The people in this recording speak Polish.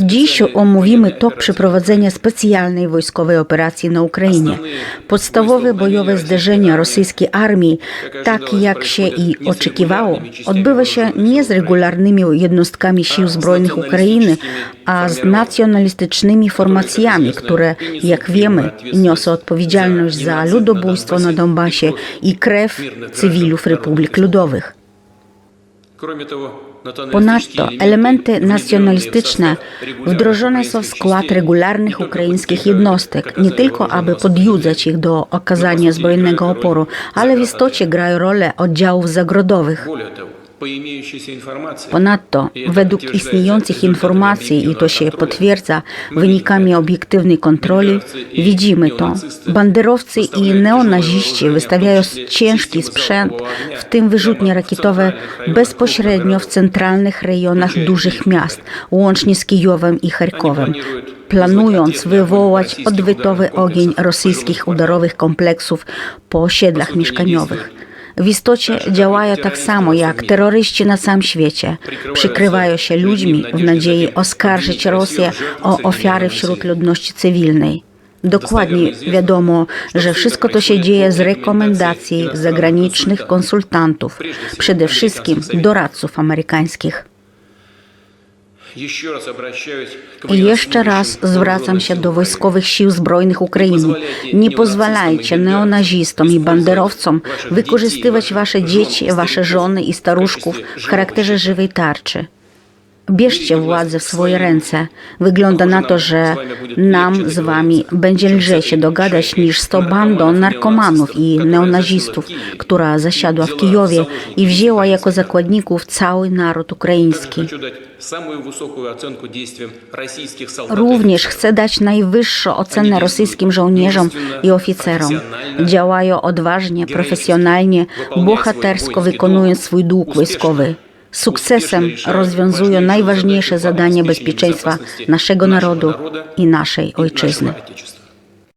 Dziś специальной omówimy военной tok операции. przeprowadzenia specjalnej wojskowej operacji na Ukrainie. Podstawowe bojowe zderzenia rosyjskiej armii, tak jak się i oczekiwało, odbywa się nie z regularnymi jednostkami sił zbrojnych Ukrainy, a z nacjonalistycznymi formacjami, które, jak wiemy, niosą odpowiedzialność za ludobójstwo na Donbasie i krew cywilów Republik Ludowych. Кроме того, Ponadto elementy nacjonalistyczne wdrożone są w skład regularnych ukraińskich jednostek, nie tylko aby podjudzać ich do okazania zbrojnego oporu, ale w istocie grają rolę oddziałów zagrodowych. Ponadto, według istniejących informacji, i to się potwierdza wynikami obiektywnej kontroli, widzimy to. Banderowcy i neonaziści wystawiają ciężki sprzęt, w tym wyrzutnie rakietowe, bezpośrednio w centralnych rejonach dużych miast, łącznie z Kijowem i Charkowem planując wywołać odwytowy ogień rosyjskich udarowych kompleksów po osiedlach mieszkaniowych. W istocie działają tak samo jak terroryści na całym świecie. Przykrywają się ludźmi w nadziei oskarżyć Rosję o ofiary wśród ludności cywilnej. Dokładnie wiadomo, że wszystko to się dzieje z rekomendacji zagranicznych konsultantów, przede wszystkim doradców amerykańskich. Jeszcze raz zwracam się do wojskowych sił zbrojnych Ukrainy. Nie pozwalajcie neonazistom i banderowcom wykorzystywać wasze dzieci, wasze żony i staruszków w charakterze żywej tarczy. Bierzcie władzę w swoje ręce. Wygląda na to, że nam z wami będzie lżej się dogadać niż z tą bandą narkomanów i neonazistów, która zasiadła w Kijowie i wzięła jako zakładników cały naród ukraiński. Również chcę dać najwyższą ocenę rosyjskim żołnierzom i oficerom. Działają odważnie, profesjonalnie, bohatersko wykonując swój dług wojskowy sukcesem rozwiązują najważniejsze zadanie bezpieczeństwa naszego narodu i naszej ojczyzny.